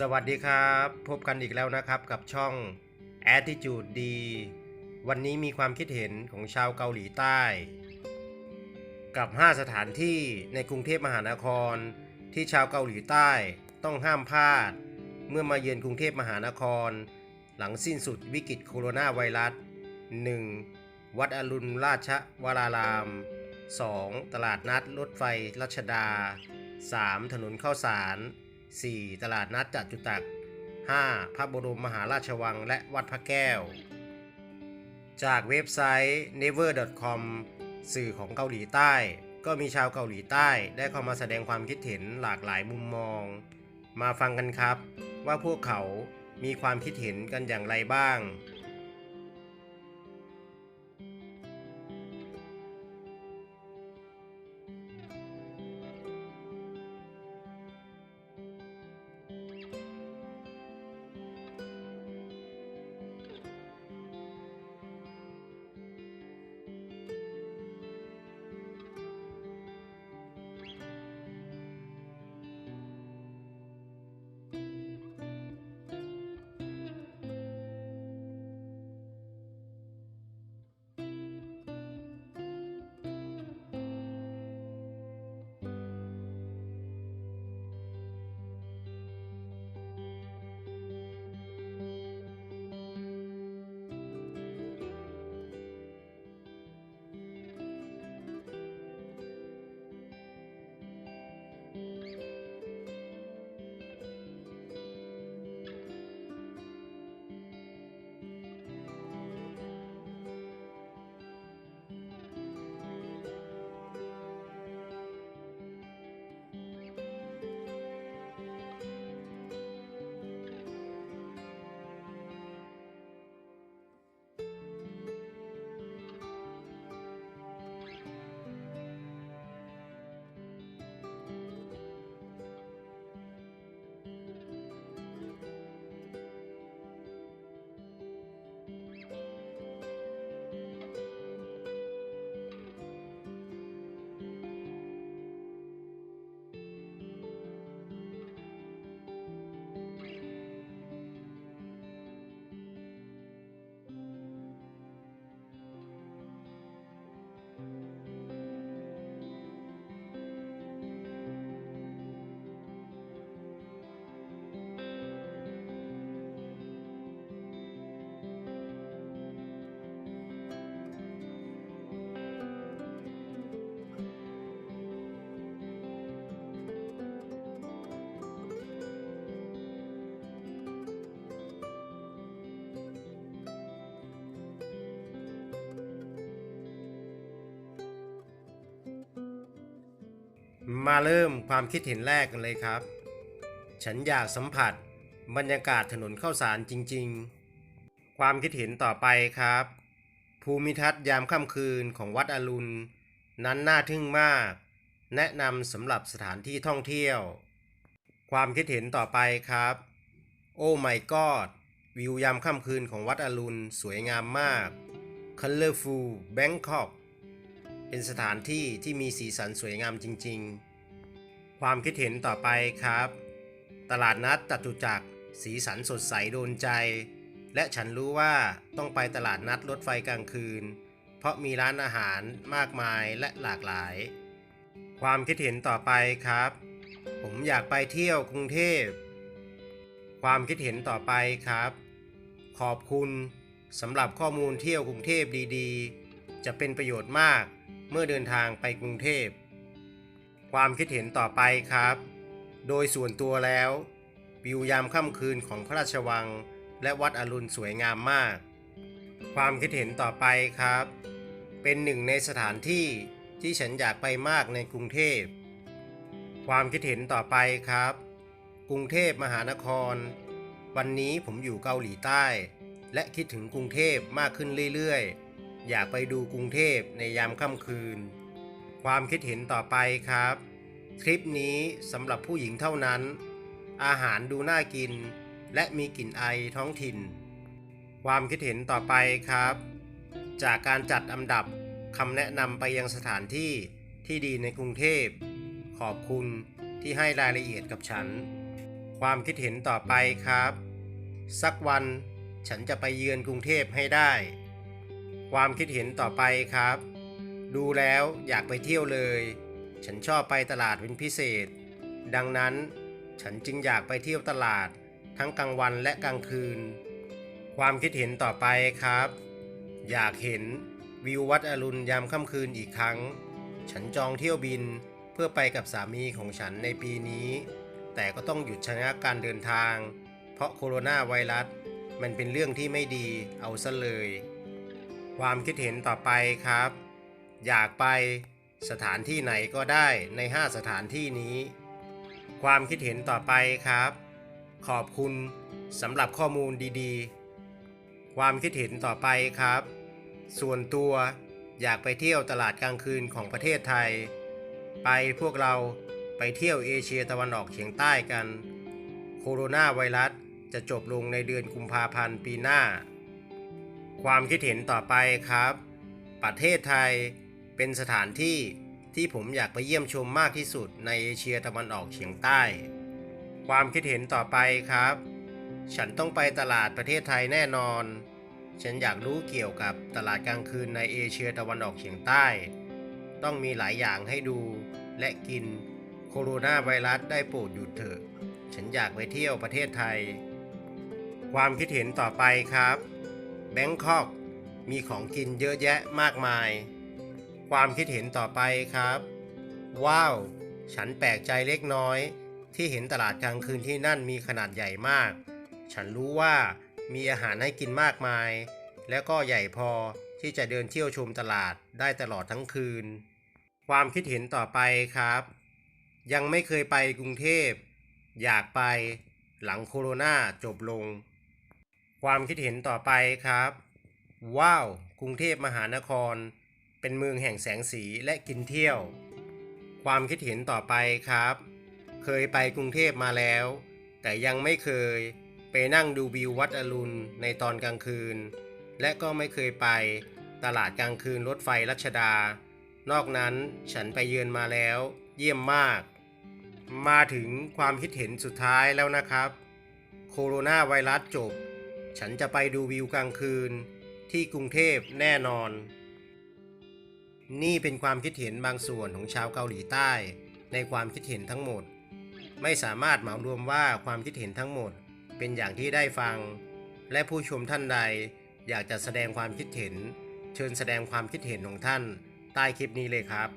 สวัสดีครับ พบกันอีกแล้วนะครับกับช่อง Attitude D วันนี้มีความคิดเห็นของชาวเกาหลีใต้ กับ 5 สถานที่ในกรุงเทพมหานคร ที่ชาวเกาหลีใต้ต้องห้ามพลาด เมื่อมาเยือนกรุงเทพมหานคร หลังสิ้นสุดวิกฤตโคโรนาไวรัส 1. วัดอรุณราชวราราม 2. ตลาดนัดรถไฟรัชดา 3. ถนนข้าวสาร 4. ตลาดนัดจตุจักร 5. พระบรมมหาราชวังและวัดพระแก้ว จากเว็บไซต์ never.com สื่อของเกาหลีใต้ ก็มีชาวเกาหลีใต้ได้เข้ามาแสดงความคิดเห็นหลากหลายมุมมอง มาฟังกันครับ ว่าพวกเขามีความคิดเห็นกันอย่างไรบ้าง มาเริ่มความคิดเห็นแรกกันเลยครับ ฉันอยากสัมผัสบรรยากาศถนนเข้าสารจริง ๆ ความคิดเห็นต่อไปครับ ภูมิทัศน์ยามค่ำคืนของวัดอรุณ นั้นน่าทึ่งมาก แนะนำสำหรับสถานที่ท่องเที่ยว ความคิดเห็นต่อไปครับ โอ้ไม่กอดวิวยามค่ำคืนของวัดอรุณสวยงามมาก Colorful Bangkok เป็นสถานที่ที่มีสีสันสวยงามจริง ๆ ความคิดเห็นต่อไปครับ ตลาดนัดจตุจักร สีสันสดใสโดนใจ และฉันรู้ว่าต้องไปตลาดนัดรถไฟกลางคืน เพราะมีร้านอาหารมากมายและหลากหลาย ความคิดเห็นต่อไปครับ ผมอยากไปเที่ยวกรุงเทพ ความคิดเห็นต่อไปครับ ขอบคุณสำหรับข้อมูลเที่ยวกรุงเทพดีๆ จะเป็นประโยชน์มากเมื่อเดินทางไปกรุงเทพ ความคิดเห็นต่อไปครับ โดยส่วนตัวแล้ววิวยามค่ำคืนของพระราชวัง และวัดอรุณสวยงามมาก ความคิดเห็นต่อไปครับ เป็นหนึ่งในสถานที่ที่ฉันอยากไปมากในกรุงเทพ ความคิดเห็นต่อไปครับ กรุงเทพมหานคร วันนี้ผมอยู่เกาหลีใต้ และคิดถึงกรุงเทพมากขึ้นเรื่อยๆ อยากไปดูกรุงเทพในยามค่ำคืน ความคิดเห็นต่อไปครับทริปนี้สำหรับผู้หญิงเท่านั้น อาหารดูน่ากิน และมีกลิ่นไอท้องถิ่น ความคิดเห็นต่อไปครับ จากการจัดอันดับคำแนะนำไปยังสถานที่ที่ดีในกรุงเทพ ขอบคุณที่ให้รายละเอียดกับฉัน ความคิดเห็นต่อไปครับ สักวันฉันจะไปเยือนกรุงเทพให้ได้ ความคิดเห็นต่อไปครับ ดูแล้วอยากไปเที่ยวเลย ฉันชอบไปตลาดเป็นพิเศษ ดังนั้นฉันจึงอยากไปเที่ยวตลาดทั้งกลางวันและกลางคืน ความคิดเห็นต่อไปครับ อยากเห็นวิววัดอรุณยามค่ำคืนอีกครั้ง ฉันจองเที่ยวบินเพื่อไปกับสามีของฉันในปีนี้ แต่ก็ต้องหยุดชะงักการเดินทาง เพราะโคโรนาไวรัสมันเป็นเรื่องที่ไม่ดีเอาซะเลย ความคิดเห็นต่อไปครับ อยากไปสถานที่ไหนก็ได้ใน 5 สถานที่นี้ ความคิดเห็นต่อไปครับ ขอบคุณสำหรับข้อมูลดีๆ ความคิดเห็นต่อไปครับ ส่วนตัวอยากไปเที่ยวตลาดกลางคืนของประเทศไทย ไปพวกเราไปเที่ยวเอเชียตะวันออกเฉียงใต้กัน โคโรนาไวรัสจะจบลงในเดือนกุมภาพันธ์ปีหน้า ความคิดเห็นต่อไปครับ ประเทศไทยเป็นสถานที่ที่ผมอยากไปเยี่ยมชมมากที่สุดในเอเชียตะวันออกเฉียงใต้ ความคิดเห็นต่อไปครับ ฉันต้องไปตลาดประเทศไทยแน่นอน ฉันอยากรู้เกี่ยวกับตลาดกลางคืนในเอเชียตะวันออกเฉียงใต้ ต้องมีหลายอย่างให้ดูและกินโคโรนาไวรัสได้โปรดหยุดเถอะ ฉันอยากไปเที่ยวประเทศไทย ความคิดเห็นต่อไปครับ แบงคอกมีของกินเยอะแยะมากมาย ความคิดเห็นต่อไปครับ ว้าว ฉันแปลกใจเล็กน้อย ที่เห็นตลาดกลางคืนที่นั่นมีขนาดใหญ่มาก ฉันรู้ว่ามีอาหารให้กินมากมาย แล้วก็ใหญ่พอที่จะเดินเที่ยวชมตลาดได้ตลอดทั้งคืน ความคิดเห็นต่อไปครับ ยังไม่เคยไปกรุงเทพ อยากไปหลังโคโรนาจบลง ความคิดเห็นต่อไปครับ ว้าว กรุงเทพมหานคร เป็นเมืองแห่งแสงสีและกินเที่ยว ความคิดเห็นต่อไปครับ เคยไปกรุงเทพมาแล้ว แต่ยังไม่เคยไปนั่งดูวิววัดอรุณในตอนกลางคืน และก็ไม่เคยไปตลาดกลางคืนรถไฟรัชดา นอกนั้นฉันไปเยือนมาแล้ว เยี่ยมมาก มาถึงความคิดเห็นสุดท้ายแล้วนะครับ โคโรนาไวรัสจบ ฉันจะไปดูวิวกลางคืนที่กรุงเทพแน่นอน นี่เป็นความคิดเห็นบางส่วนของชาวเกาหลีใต้ ในความคิดเห็นทั้งหมด ไม่สามารถเหมารวมว่าความคิดเห็นทั้งหมดเป็นอย่างที่ได้ฟัง และผู้ชมท่านใดอยากจะแสดงความคิดเห็น เชิญแสดงความคิดเห็นของท่านใต้คลิปนี้เลยครับ